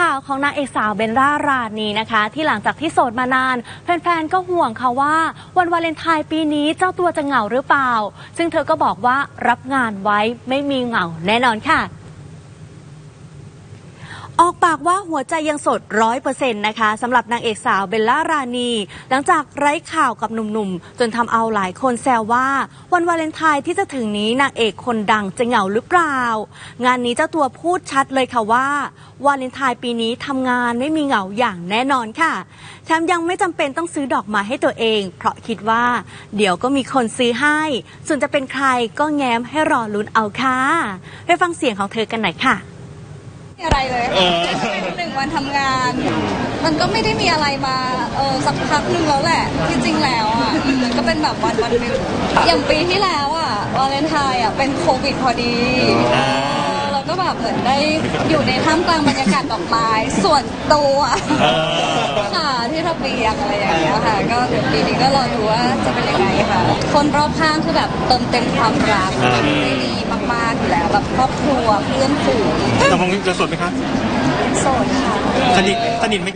ข่าวของนางเอกสาวเบนร่ารานีนะคะ ที่หลังจากที่โสดมานาน แฟนๆ ก็ห่วงค่ะว่า วันวาเลนไทน์ปีนี้เจ้าตัวจะเหงาหรือเปล่า ซึ่งเธอก็บอกว่ารับงานไว้ไม่มีเหงาแน่นอนค่ะ ออกปากว่าหัวใจยังสดร้อยเปอร์เซ็นต์นะคะสำหรับนางเอกสาวเบลล่ารานี หลังจากไร้ข่าวกับหนุ่มๆ จนทำเอาหลายคนแซวว่า วันวาเลนไทน์ที่จะถึงนี้นางเอกคนดังจะเหงาหรือเปล่า งานนี้เจ้าตัวพูดชัดเลยค่ะว่า วาเลนไทน์ปีนี้ทำงานไม่มีเหงาอย่างแน่นอนค่ะแถมยังไม่จำเป็นต้องซื้อดอกไม้ให้ตัวเอง เพราะคิดว่า เดี๋ยวก็มีคนซื้อให้ ส่วนจะเป็นใครก็แง้มให้รอลุ้นเอาค่ะไปฟังเสียงของเธอกันหน่อยค่ะ ม่มีอะไรเลยค่ะเป็นหนึ่งวันทำงาน มันก็ไม่ได้มีอะไรมาเออสักพักหนึ่งแล้วแหละที่จริงแล้วอะมันก็เป็นแบบวันวันหนึ่งอย่างปีที่แล้วอะวาเลนไทน์อะเป็นโควิดพอดีเออแล้วก็แบบเหมือนได้อยู่ในท่ามกลางบรรยากาศดอกไม้ส่วนตัวค่ะที่ระเบียงอะไรอย่างเงี้ยค่ะ ก็เดี๋ยวปีนี้ก็รอดูว่าจะเป็นยังไงค่ะ คนรอบข้างคือแบบเติมเต็มความรักได้ดี มากๆอยู่แล้วแบบครอบครัวเพื่อนฝูงตกลงจะสดไหมคะโสดค่ะสนิทสนิทไหม